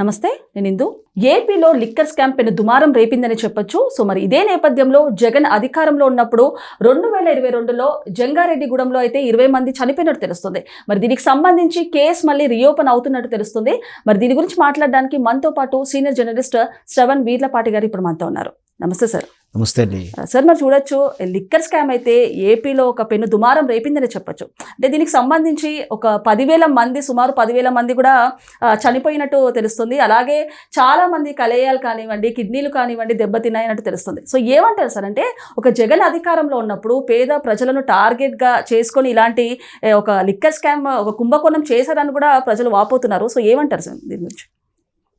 నమస్తే నేను ఇందు. ఏపీలో లిక్కర్ స్కామ్ పెను దుమారం రేపిందని చెప్పొచ్చు. సో మరి ఇదే నేపథ్యంలో జగన్ అధికారంలో ఉన్నప్పుడు రెండు వేల ఇరవై రెండులో జంగారెడ్డిగూడెంలో అయితే ఇరవై మంది చనిపోయినట్టు తెలుస్తుంది. మరి దీనికి సంబంధించి కేసు మళ్ళీ రీఓపెన్ అవుతున్నట్టు తెలుస్తుంది. మరి దీని గురించి మాట్లాడడానికి మనతో పాటు సీనియర్ జర్నలిస్ట్ శ్రవణ్ వీర్లపాటి గారు ఇప్పుడు మనతో ఉన్నారు. నమస్తే సార్. నమస్తే అండి. సార్ మరి చూడొచ్చు లిక్కర్ స్కామ్ అయితే ఏపీలో ఒక పెను దుమారం రేపిందని చెప్పొచ్చు. అంటే దీనికి సంబంధించి ఒక పదివేల మంది సుమారు పదివేల మంది కూడా చనిపోయినట్టు తెలుస్తుంది. అలాగే చాలా మంది కలేయాలు కానివ్వండి కిడ్నీలు కానివ్వండి దెబ్బతిన్నాయన్నట్టు తెలుస్తుంది. సో ఏమంటారు సార్ అంటే ఒక జగన్ అధికారంలో ఉన్నప్పుడు పేద ప్రజలను టార్గెట్గా చేసుకొని ఇలాంటి ఒక లిక్కర్ స్కామ్ ఒక కుంభకోణం చేశారని కూడా ప్రజలు వాపోతున్నారు. సో ఏమంటారు సార్ దీని గురించి?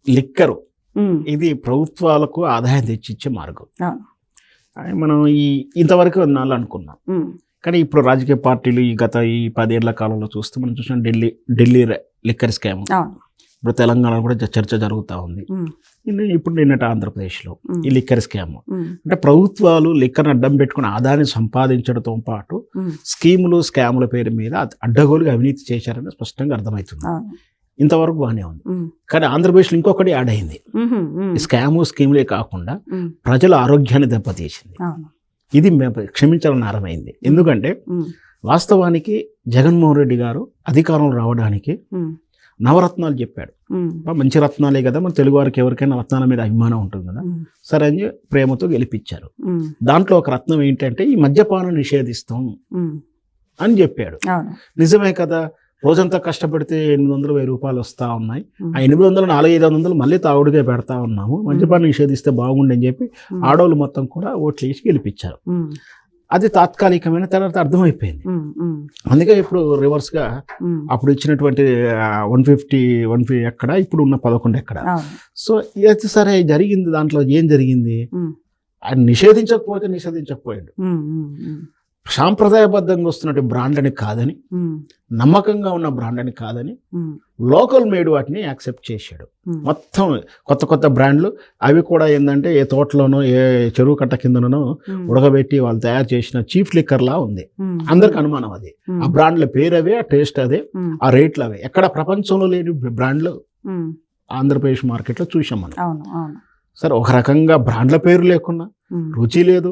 లిక్కరు. ఇది ప్రభుత్వాలకు ఆదాయం తెచ్చిచ్చే మార్గం. మనం ఈ ఇంతవరకు ఉన్నాళ్ళు అనుకున్నాం కానీ ఇప్పుడు రాజకీయ పార్టీలు ఈ గత ఈ పదేళ్ళ కాలంలో చూస్తే మనం చూసిన ఢిల్లీ ఢిల్లీ లిక్కర్ స్కామ్. ఇప్పుడు తెలంగాణలో కూడా చర్చ జరుగుతూ ఉంది. ఇప్పుడు నిన్నటి ఆంధ్రప్రదేశ్లో ఈ లిక్కర్ స్కామ్. అంటే ప్రభుత్వాలు లిక్కర్ని అడ్డం పెట్టుకుని ఆదాయాన్ని సంపాదించడంతో పాటు స్కీములు స్కాముల పేరు మీద అడ్డగోలుగా అవినీతి చేశారని స్పష్టంగా అర్థమవుతుంది. ఇంతవరకు బాగానే ఉంది. కానీ ఆంధ్రప్రదేశ్లో ఇంకొకటి యాడ్ అయింది. స్కాము స్కీములే కాకుండా ప్రజల ఆరోగ్యాన్ని దెబ్బతీసింది. ఇది మేము క్షమించాలని ఆరమైంది ఎందుకంటే వాస్తవానికి జగన్మోహన్ రెడ్డి గారు అధికారంలో రావడానికి నవరత్నాలు చెప్పాడు. మంచి రత్నాలే కదా మన తెలుగు వారికి ఎవరికైనా రత్నాల మీద అభిమానం ఉంటుంది కదా. సరే అని ప్రేమతో గెలిపించారు. దాంట్లో ఒక రత్నం ఏంటంటే ఈ మద్యపానం నిషేధిస్తాం అని చెప్పాడు. నిజమే కదా రోజంతా కష్టపడితే ఎనిమిది వందలు వెయ్యి రూపాయలు వస్తూ ఉన్నాయి. ఆ ఎనిమిది వందలు నాలుగు ఐదు వందలు మళ్ళీ తాగుడుగా పెడతా ఉన్నాము. మద్యపానం నిషేధిస్తే బాగుండని చెప్పి ఆడవాళ్ళు మొత్తం కూడా ఓట్లు వేసి గెలిపించారు. అది తాత్కాలికమైన తర్వాత అర్థమైపోయింది. అందుకే ఇప్పుడు రివర్స్గా అప్పుడు ఇచ్చినటువంటి వన్ ఫిఫ్టీ వన్ ఫిఫ్టీ ఎక్కడ ఇప్పుడు ఉన్న పదకొండు ఎక్కడ. సో ఇది సరే జరిగింది దాంట్లో ఏం జరిగింది? ఆయన నిషేధించకపోతే నిషేధించకపోయాడు. సాంప్రదాయబద్ధంగా వస్తున్నటువంటి బ్రాండ్ అని కాదని నమ్మకంగా ఉన్న బ్రాండ్ అని కాదని లోకల్ మేడ్ వాటిని యాక్సెప్ట్ చేశాడు. మొత్తం కొత్త కొత్త బ్రాండ్లు అవి కూడా ఏంటంటే ఏ తోటలోనో ఏ చెరువు కట్ట కిందనో ఉడకబెట్టి వాళ్ళు తయారు చేసిన చీఫ్ లిక్కర్లా ఉంది. అందరికి అనుమానం అది. ఆ బ్రాండ్ల పేరు అవే ఆ టేస్ట్ అదే ఆ రేట్లు అవే. ఎక్కడ ప్రపంచంలో లేని బ్రాండ్లు ఆంధ్రప్రదేశ్ మార్కెట్లో చూసాం మనం. సరే ఒక రకంగా బ్రాండ్ల పేరు లేకున్నా ఉమ్, రుచి లేదు.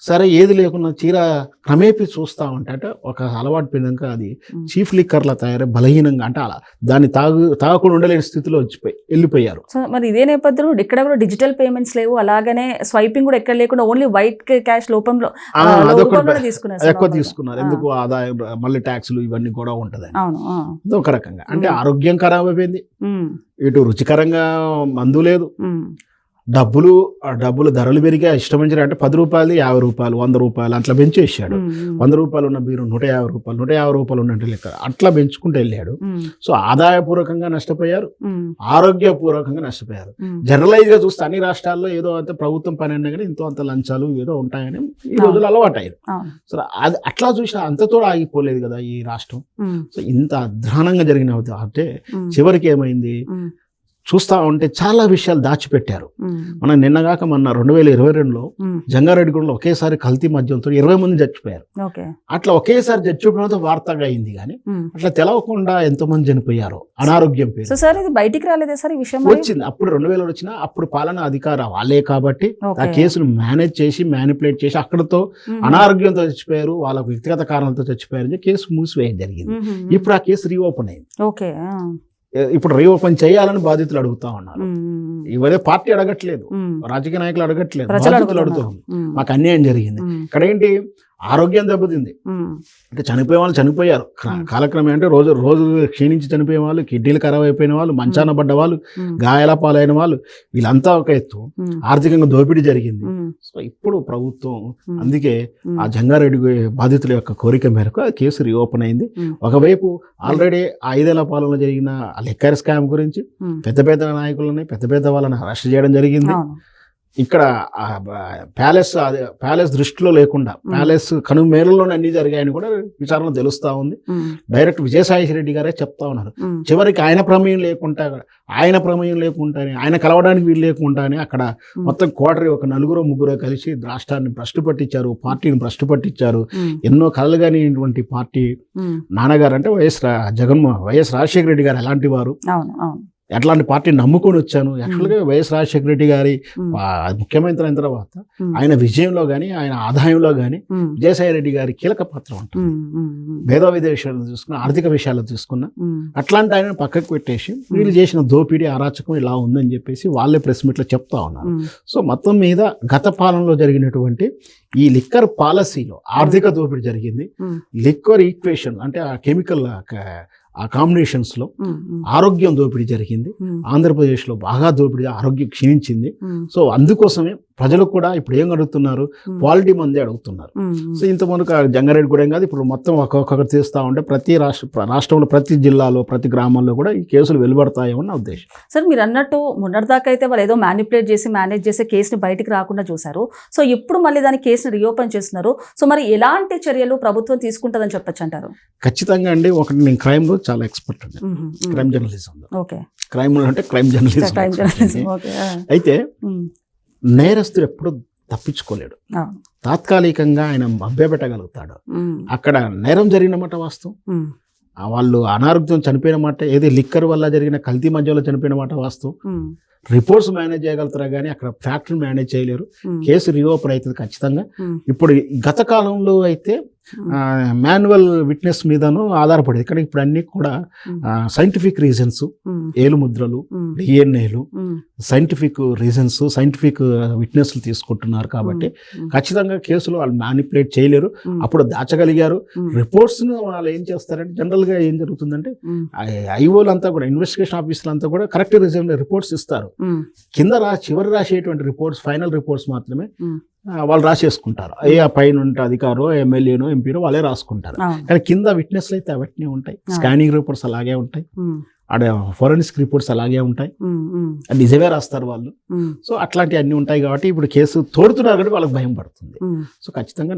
సరే ఏది లేకున్నా చీర క్రమేపీ చూస్తూ ఉంటే అంటే ఒక అలవాటు పోయినాక అది. చీఫ్ లిక్కర్ల తయారై బలహీనంగా అంటే అలా దాన్ని తాగు తాగకుండా ఉండలేని స్థితిలో వచ్చిపోయి వెళ్ళిపోయారు. సో మరి ఇదే నేపథ్యంలో ఇక్కడ కూడా డిజిటల్ పేమెంట్స్ లేవు. అలాగనే స్వైపింగ్ కూడా ఎక్కడ లేకుండా ఓన్లీ వైట్ క్యాష్ లోపంలో ఎక్కువ. తీసుకున్నారు. ఎందుకు ఆదాయం మళ్ళీ ట్యాక్సులు ఇవన్నీ కూడా ఉంటదని. ఒక రకంగా. అంటే. ఆరోగ్యం ఖరాబ్ అయిపోయింది. ఇటు రుచికరంగా మందు లేదు. డబ్బులు ఆ డబ్బులు ధరలు పెరిగా ఇష్టం వచ్చిన అంటే పది రూపాయలు యాభై రూపాయలు వంద రూపాయలు అట్లా పెంచేసాడు వంద రూపాయలు ఉన్న బీరు నూట యాభై రూపాయలు నూట యాభై రూపాయలు ఉన్నట్టు లెక్క. అట్లా పెంచుకుంటూ వెళ్ళాడు. సో ఆదాయపూర్వకంగా నష్టపోయారు. ఆరోగ్యపూర్వకంగా నష్టపోయారు. జనరలైజ్గా చూస్తే అన్ని రాష్ట్రాల్లో ఏదో అంత ప్రభుత్వం పని అన్నా కానీ ఇంతో అంత లంచాలు ఏదో ఉంటాయని ఈ రోజులు అలవాటు అయ్యారు సో అది అట్లా చూసిన అంతతో ఆగిపోలేదు కదా ఈ రాష్ట్రం. సో ఇంత అధ్వానంగా జరిగిన అంటే చివరికి ఏమైంది? చూస్తా ఉంటే చాలా విషయాలు దాచిపెట్టారు. మనం నిన్నగాక మొన్న రెండు వేల ఇరవై రెండులో జంగారెడ్డిగూడలో ఒకేసారి కల్తీ మద్యంతో ఇరవై మంది చచ్చిపోయారు. అట్లా ఒకేసారి చచ్చిపోవడంతో వార్తగా అయింది కానీ. అట్లా తెలవకుండా ఎంతో మంది చనిపోయారు అనారోగ్యం పేరు. సార్ ఇది బయటికి రాలేదే సార్ ఈ విషయం? వచ్చింది. అప్పుడు రెండు వేలు వచ్చిన అప్పుడు పాలన అధికార వాళ్ళే కాబట్టి ఆ. కేసును మేనేజ్ చేసి మ్యానిపులేట్ చేసి అక్కడతో అనారోగ్యంతో చచ్చిపోయారు వాళ్ళకు వ్యక్తిగత కారణాలతో చచ్చిపోయారు కేసు మూసివేయడం జరిగింది. ఇప్పుడు ఆ కేసు రీఓపెన్ అయింది. ఓకే ఇప్పుడు రీఓపెన్ చేయాలని బాధితులు అడుగుతా ఉన్నారు. ఇవరే పార్టీ అడగట్లేదు. రాజకీయ నాయకులు అడగట్లేదు. బాధితులు ఉమ్, మాకు అన్యాయం జరిగింది. ఇక్కడ ఏంటి? ఆరోగ్యం దెబ్బతింది. అంటే చనిపోయే వాళ్ళు చనిపోయారు. క్ర-. కాలక్రమే అంటే రోజు రోజు క్షీణించి చనిపోయే వాళ్ళు కిడ్నీలు ఖరాబ్ అయిపోయిన వాళ్ళు మంచాన పడ్డ వాళ్ళు గాయాల పాలైన వాళ్ళు వీళ్ళంతా ఒక ఎత్తు ఆర్థికంగా దోపిడీ జరిగింది. సో ఇప్పుడు ప్రభుత్వం అందుకే ఆ జంగారెడ్డి బాధితుల యొక్క కోరిక మేరకు ఆ కేసు రీఓపెన్ అయింది. ఒకవైపు ఆల్రెడీ ఆ ఐదేళ్ళ పాలన జరిగిన ఆ లిక్కర్ స్కామ్ గురించి పెద్ద పెద్ద నాయకులని పెద్ద పెద్ద వాళ్ళని అరెస్ట్ చేయడం జరిగింది. ఇక్కడ ప్యాలెస్ అది ప్యాలెస్ దృష్టిలో లేకుండా ప్యాలెస్ కనుమేరల్లోనే అన్ని జరిగాయని కూడా విచారణ తెలుస్తా ఉంది. డైరెక్ట్ విజయసాయి రెడ్డి గారే చెప్తా ఉన్నారు. చివరికి ఆయన ప్రమేయం లేకుండా ఆయన ప్రమేయం లేకుండానే ఆయన కలవడానికి వీలు లేకుండానే అక్కడ మొత్తం కోటరి ఒక నలుగురు ముగ్గురు కలిసి రాష్ట్రాన్ని భ్రష్టు పట్టించారు పార్టీని భ్రష్టు పట్టించారు. ఎన్నో కలలుగానిటువంటి పార్టీ నాన్నగారు అంటే వైఎస్ జగన్మోహన్ వైఎస్ రాజశేఖర రెడ్డి గారు ఎలాంటి వారు. అవును అవును ఎట్లాంటి పార్టీ నమ్ముకొని వచ్చాను. యాక్చువల్గా వైఎస్ రాజశేఖర రెడ్డి గారి ముఖ్యమంత్రి అయిన తర్వాత ఆయన విజయంలో కానీ ఆయన ఆదాయంలో కానీ విజయసాయి రెడ్డి గారి కీలక పాత్ర ఉంటుంది. భేద విదేశాలను చూసుకున్న ఆర్థిక విషయాలు చూసుకున్న అట్లాంటి ఆయన పక్కకు పెట్టేసి వీళ్ళు చేసిన దోపిడీ అరాచకం ఇలా ఉందని చెప్పేసి వాళ్ళే ప్రెస్ మీట్లో చెప్తా ఉన్నారు. సో మొత్తం మీద గత పాలనలో జరిగినటువంటి ఈ లిక్కర్ పాలసీలో ఆర్థిక దోపిడీ జరిగింది. లిక్కర్ ఈక్వేషన్ అంటే ఆ కెమికల్ ఆ కాంబినేషన్స్లో ఉమ్, ఉమ్, ఆరోగ్యం దోపిడీ జరిగింది. ఆంధ్రప్రదేశ్లో బాగా దోపిడీ ఆరోగ్యం క్షీణించింది. సో అందుకోసమే ప్రజలు కూడా ఇప్పుడు ఏం అడుగుతున్నారు? క్వాలిటీ మందే అడుగుతున్నారు. సో ఇంతమందికి జంగారెడ్డి కూడా ఏం కాదు ఇప్పుడు మొత్తం ఒక్కొక్కరు తీస్తూ ఉంటే ప్రతి రాష్ట్ర రాష్ట్రంలో ప్రతి జిల్లాలో ప్రతి గ్రామంలో కూడా ఈ కేసులు వెలువడతాయేమో నా ఉద్దేశం. సార్ మీరు అన్నట్టు మొన్నటిదాకా అయితే వాళ్ళు ఏదో మ్యానిపులేట్ చేసి మేనేజ్ చేసి కేసుని బయటికి రాకుండా చూశారు. సో ఇప్పుడు మళ్ళీ దాని కేసుని రీఓపెన్ చేస్తున్నారు. సో మరి ఎలాంటి చర్యలు ప్రభుత్వం తీసుకుంటుందని చెప్పొచ్చు అంటారు? ఖచ్చితంగా అండి ఒకటి నేను క్రైమ్లో చాలా ఎక్స్పర్ట్ అండి. క్రైమ్ జర్నలిజంలో ఓకే. క్రైమ్ అంటే క్రైమ్ జర్నలిజం జర్నలిజం అయితే నేరస్తుడు ఎప్పుడు తప్పించుకోలేడు. తాత్కాలికంగా ఆయన మభ్యపెట్టగలుగుతాడు. అక్కడ నేరం జరిగిన మాట వాస్తవం. వాళ్ళు అనారోగ్యం చనిపోయిన మాట ఏది లిక్కర్ వల్ల జరిగిన కల్తీ మధ్యలో చనిపోయిన మాట వాస్తవం. రిపోర్ట్స్ మేనేజ్ చేయగలుగుతారా కానీ అక్కడ ఫ్యాక్టరీ మేనేజ్ చేయలేరు. కేసు రీఓపెన్ అవుతుంది ఖచ్చితంగా. ఇప్పుడు గత కాలంలో అయితే మాన్యువల్ విట్నెస్ మీదను ఆధారపడేది. ఇక్కడ ఇప్పుడు అన్ని కూడా సైంటిఫిక్ రీజన్స్ ఏలు ముద్రలు డిఎన్ఏలు సైంటిఫిక్ రీజన్స్ సైంటిఫిక్ విట్నెస్లు తీసుకుంటున్నారు కాబట్టి ఖచ్చితంగా కేసులు వాళ్ళు మ్యానిపులేట్ చేయలేరు. అప్పుడు దాచగలిగారు. రిపోర్ట్స్ వాళ్ళు ఏం చేస్తారంటే జనరల్గా ఏం జరుగుతుందంటే ఐఓలు అంతా కూడా ఇన్వెస్టిగేషన్ ఆఫీసర్లు అంతా కూడా కరెక్ట్ రీజన్ రిపోర్ట్స్ ఇస్తారు. కింద రా చివరి రాసేటువంటి రిపోర్ట్స్ ఫైనల్ రిపోర్ట్స్ మాత్రమే వాళ్ళు రాసేసుకుంటారు. ఏ ఆ పైన ఉంటే అధికారో ఎమ్మెల్యేనో ఎంపీనో వాళ్ళే రాసుకుంటారు. కానీ కింద విట్నెస్లు అయితే అవన్నీ ఉంటాయి. స్కానింగ్ రిపోర్ట్స్ అలాగే ఉంటాయి. ఆడ ఫోరెన్సిక్ రిపోర్ట్స్ అలాగే ఉంటాయి. నిజమే రాస్తారు వాళ్ళు. సో అట్లాంటివి అన్నీ ఉంటాయి కాబట్టి ఇప్పుడు కేసు తోడుతున్నారు కాబట్టి వాళ్ళకి భయం పడుతుంది. సో ఖచ్చితంగా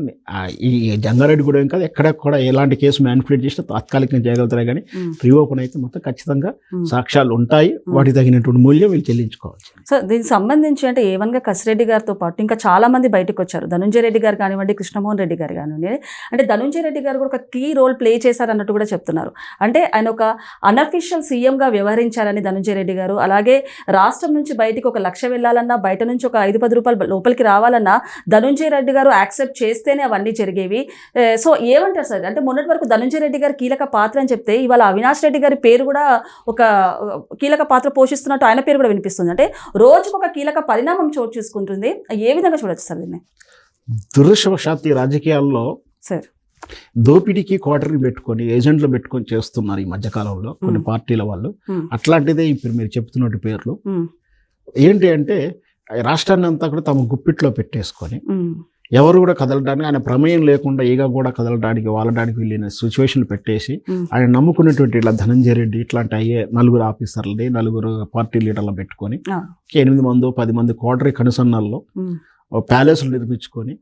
ఈ జంగారెడ్డి కూడా ఏం కాదు ఎక్కడ కూడా ఎలాంటి కేసు మ్యానిపులేట్ చేసినా తాత్కాలికంగా చేయగలుగుతారు కానీ రీఓపెన్ అయితే మొత్తం ఖచ్చితంగా సాక్ష్యాలు ఉంటాయి. వాటికి తగినటువంటి మూల్యం వీళ్ళు చెల్లించుకోవచ్చు సో దీనికి సంబంధించి అంటే ఏవన్గా కసిరెడ్డి గారితో పాటు ఇంకా చాలా మంది బయటకు వచ్చారు. ధనుంజయ రెడ్డి గారు కానివ్వండి కృష్ణమోహన్ రెడ్డి గారు కానివ్వండి. అంటే ధనుంజయ రెడ్డి గారు కూడా ఒక కీ రోల్ ప్లే చేశారు అన్నట్టు కూడా చెప్తున్నారు. అంటే ఆయన ఒక అనఫిషియల్ సీఎంగా వ్యవహరించారని ధనుంజయ రెడ్డి గారు. అలాగే రాష్ట్రం నుంచి బయటికి ఒక లక్ష వెళ్ళాలన్నా బయట నుంచి ఒక ఐదు పది రూపాయలు లోపలికి రావాలన్నా ధనుంజయ రెడ్డి గారు యాక్సెప్ట్ చేస్తేనే అవన్నీ జరిగేవి. సో ఏమంటారు సార్? అంటే మొన్నటి వరకు ధనుంజయ రెడ్డి గారు కీలక పాత్ర అని చెప్తే ఇవాళ అవినాష్ రెడ్డి గారి పేరు కూడా ఒక ఒక కీలక పాత్ర పోషిస్తున్నట్టు ఆయన పేరు కూడా వినిపిస్తుంది. అంటే రోజుకు ఒక కీలక పరిణామం చోటు చేసుకుంటుంది. ఏ విధంగా చూడొచ్చు సార్ దీన్ని? దురదృష్టవశాత్తు ఈ రాజకీయాల్లో సార్. దోపిడీకి క్వార్టర్ని పెట్టుకొని ఏజెంట్లు పెట్టుకొని చేస్తున్నారు ఈ మధ్యకాలంలో కొన్ని. పార్టీల వాళ్ళు. అట్లాంటిదే ఇప్పుడు మీరు చెప్తున్నట్టు పేర్లు. ఏంటి అంటే రాష్ట్రాన్ని అంతా కూడా తమ గుప్పిట్లో పెట్టేసుకొని. ఎవరు కూడా కదలడానికి ఆయన ప్రమేయం లేకుండా ఈగ కూడా కదలడానికి వాళ్ళడానికి వెళ్ళిన సిచ్యువేషన్లు పెట్టేసి. ఆయన నమ్ముకున్నటువంటి ఇలా ధనంజయ రెడ్డి ఇట్లాంటి అయ్యే నలుగురు ఆఫీసర్లని నలుగురు పార్టీ లీడర్లు పెట్టుకొని. ఎనిమిది మంది పది మంది కోటరీ కనుసన్నల్లో. ప్యాలెస్లు నిర్మించుకొని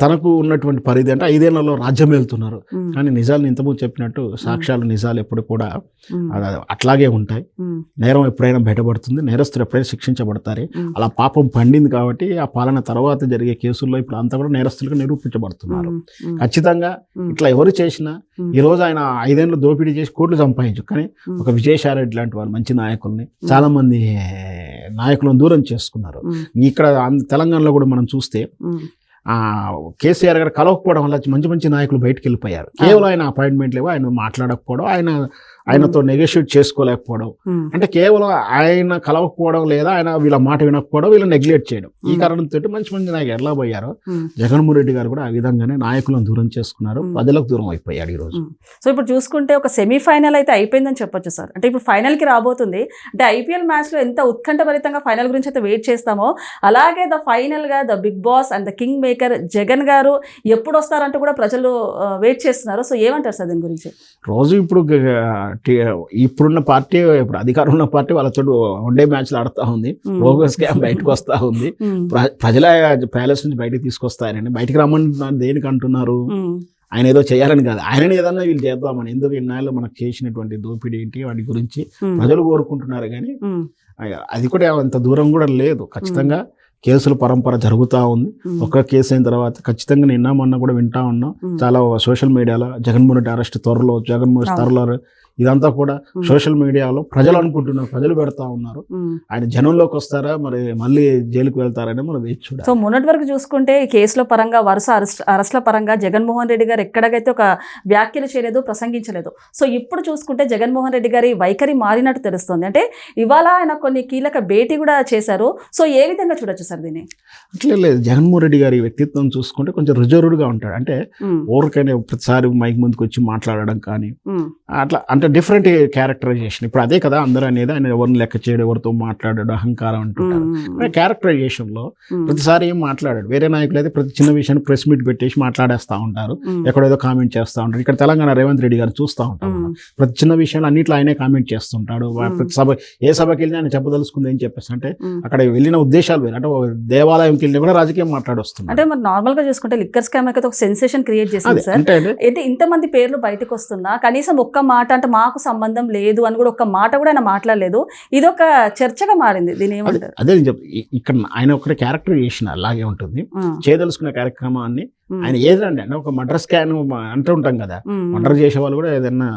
తనకు ఉన్నటువంటి పరిధి అంటే ఐదేళ్ళలో రాజ్యం వెళ్తున్నారు. కానీ నిజాలు ఇంతకుముందు చెప్పినట్టు సాక్ష్యాలు నిజాలు ఎప్పుడు కూడా అట్లాగే ఉంటాయి. నేరం ఎప్పుడైనా బయటపడుతుంది నేరస్తులు ఎప్పుడైనా శిక్షించబడతారు. అలా పాపం పండింది కాబట్టి ఆ పాలన తర్వాత జరిగే కేసుల్లో ఇప్పుడు అంతా కూడా నేరస్తులుగా నిరూపించబడుతున్నారు. ఖచ్చితంగా. ఇట్లా ఎవరు చేసినా మ్మ్. ఈ రోజు ఆయన ఐదేళ్ళు దోపిడీ చేసి కోట్లు సంపాదించు కానీ. ఒక విజయసాయిరెడ్డి లాంటి వాళ్ళు మంచి నాయకుల్ని చాలా మంది నాయకులను దూరం చేసుకున్నారు. ఇక్కడ తెలంగాణలో కూడా మనం చూస్తే కేసీఆర్ గారు కలవకపోవడం వల్ల మంచి మంచి నాయకులు బయటకు వెళ్ళిపోయారు. కేవలం ఆయన అపాయింట్మెంట్ లేవు ఆయన మాట్లాడకపోవడం ఆయన ఆయనతో నెగోషియేట్ చేసుకోలేకపోవడం. అంటే కేవలం ఆయన కలవకపోవడం లేదా ఆయన వీళ్ళ మాట వినకపోవడం వీళ్ళు నెగ్లెక్ట్ చేయడం ఈ. కారణంతో మంచి మంచి నాయకులు ఎలా పోయారో. జగన్మోహన్ రెడ్డి గారు కూడా ఆ విధంగానే నాయకులను దూరం చేసుకున్నారు. ప్రజలకు దూరం అయిపోయాడు ఈ రోజు. సో ఇప్పుడు చూసుకుంటే ఒక సెమీఫైనల్ అయితే అయిపోయిందని చెప్పొచ్చు సార్ అంటే ఇప్పుడు ఫైనల్కి రాబోతుంది అంటే ఐపీఎల్ మ్యాచ్లో ఎంత ఉత్కంఠభరితంగా ఫైనల్ గురించి అయితే వెయిట్ చేస్తామో అలాగే ద ఫైనల్గా the big boss and the king maker Jagan garu ఎప్పుడు వస్తారంటూ కూడా ప్రజలు వెయిట్ చేస్తున్నారు సో ఏమంటారు సార్ దీని గురించి రోజు ఇప్పుడు గ- ఇప్పుడున్న పార్టీ ఇప్పుడు అధికారం ఉన్న పార్టీ వాళ్ళతో వన్డే మ్యాచ్లు ఆడుతూ ఉంది. బోగస్గా బయటకు వస్తూ ఉంది. ప్రజల ప్యాలెస్ నుంచి బయటకు తీసుకొస్తారని. బయటికి రమ్మంటున్నారు దేనికి అంటున్నారు. ఆయన ఏదో చేయాలని కాదు. ఆయనని ఏదన్నా వీళ్ళు చేద్దామని. ఎందుకు ఇన్నాళ్ళు మనకు చేసినటువంటి దోపిడీ ఏంటి? వాటి గురించి. ప్రజలు కోరుకుంటున్నారు కానీ అది కూడా అంత దూరం కూడా లేదు. ఖచ్చితంగా కేసుల పరంపర జరుగుతూ ఉంది. మ్మ్. ఒక కేసు అయిన తర్వాత ఖచ్చితంగా నిన్న మొన్న కూడా వింటా ఉన్నాం. చాలా సోషల్ మీడియాలో జగన్మోహన్ రెడ్డి అరెస్ట్ త్వరలో జగన్మోహన్. త్వరలో ఇదంతా కూడా సోషల్ మీడియాలో ప్రజలు అనుకుంటున్నారు ప్రజలు పెడతా ఉన్నారు. ఆయన జనంలోకి వస్తారా? మరి మళ్ళీ జైలుకి వెళ్తారని మనం వేచి చూడాలి. సో మొన్నటి వరకు చూసుకుంటే కేసుల పరంగా వరుస అరెస్ట్ అరెస్ట్ల పరంగా జగన్మోహన్ రెడ్డి గారు ఎక్కడికైతే ఒక వ్యాఖ్యలు చేయలేదు ప్రసంగించలేదు. సో ఇప్పుడు చూసుకుంటే జగన్మోహన్ రెడ్డి గారి వైఖరి మారినట్టు తెలుస్తుంది. అంటే ఇవాళ ఆయన కొన్ని కీలక భేటీ కూడా చేశారు. సో ఏ విధంగా చూడొచ్చు సార్ దీన్ని? అట్లే లేదు. జగన్మోహన్ రెడ్డి గారి వ్యక్తిత్వం చూసుకుంటే కొంచెం రిజర్వ్డ్గా ఉంటాడు. అంటే ఊరికైనా ప్రతిసారి మైక్ ముందుకు వచ్చి మాట్లాడడం కానీ అట్లా అంటే డిఫరెంట్ క్యారెక్టరైజేషన్ ఇప్పుడు అదే కదా అందరూ అనేది ఆయన ఎవరిని లెక్క చేయడం ఎవరితో మాట్లాడాడు అహంకారం అంటుంటారు. ఉమ్, క్యారెక్టరైజేషన్లో ఉమ్, ప్రతిసారి ఏం మాట్లాడాడు. వేరే నాయకులు అయితే ప్రతి చిన్న విషయాన్ని ప్రెస్ మీట్ పెట్టేసి మాట్లాడేస్తా ఉంటారు. ఎక్కడేదో కామెంట్ చేస్తూ ఉంటారు. ఇక్కడ తెలంగాణ రేవంత్ రెడ్డి గారు చూస్తూ ఉంటాం. ప్రతి చిన్న విషయాలు అన్నిట్లో ఆయనే కామెంట్ చేస్తుంటాడు. ప్రతి సభ ఏ సభకి వెళ్ళినా ఆయన చెప్పదలుచుకుంది ఏం చెప్పేసి అంటే. అక్కడ వెళ్ళిన ఉద్దేశాలు వేరు. అంటే దేవాలయంకి వెళ్ళినా కూడా రాజకీయం మాట్లాడొస్తున్నాడు. అంటే మరి నార్మల్గా చూసుకుంటే లిక్కర్ స్కామ్ అయితే ఒక సెన్సేషన్ క్రియేట్ చేసింది సార్. అంటే అంటే ఇంతమంది పేర్లు బయటకు వస్తున్నా కనీసం ఒక్క మాట అంటే మాకు సంబంధం లేదు అని కూడా ఒక్క మాట కూడా ఆయన మాట్లాడలేదు. ఇది ఒక చర్చగా మారింది. దీని ఏమంటారు? అదే నేను ఇక్కడ ఆయన ఒకటి క్యారెక్టరైజేషన్ అలాగే ఉంటుంది. చేయదలుచుకున్న కార్యక్రమాన్ని ఆయన ఏదండి అంటే ఒక మర్డర్ స్కాన్ అంటూ ఉంటాం కదా. మర్డర్ చేసే వాళ్ళు కూడా ఏదైనా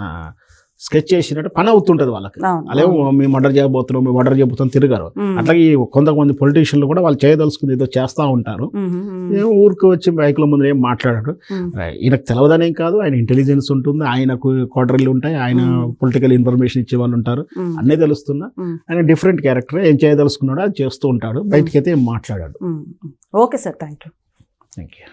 స్కెచ్ చేసినట్టు పని అవుతుంటది వాళ్ళకి. అలాగే. మేము మర్డర్ చేయబోతున్నాం మేము మర్డర్ చేయబోతున్నాం తిరగారు. అట్లాగే కొంతమంది పొలిటీషియన్లు కూడా వాళ్ళు చేయదలుచుకుంది ఏదో చేస్తూ ఉంటారు. ఊరికి వచ్చి బైకుల ముందు ఏం మాట్లాడాడు ఉమ్, ఈయనకు తెలవదనేం కాదు ఆయన ఇంటెలిజెన్స్ ఉంటుంది ఆయనకు క్వార్టర్లు ఉంటాయి ఆయన. పొలిటికల్ ఇన్ఫర్మేషన్ ఇచ్చే వాళ్ళు ఉంటారు. అన్నీ తెలుస్తున్నా. ఆయన డిఫరెంట్ క్యారెక్టర్ ఏం చేయదలుచుకున్నాడో అది చేస్తూ ఉంటాడు బయటికి అయితే ఏం మాట్లాడాడు. Okay sir thank you thank you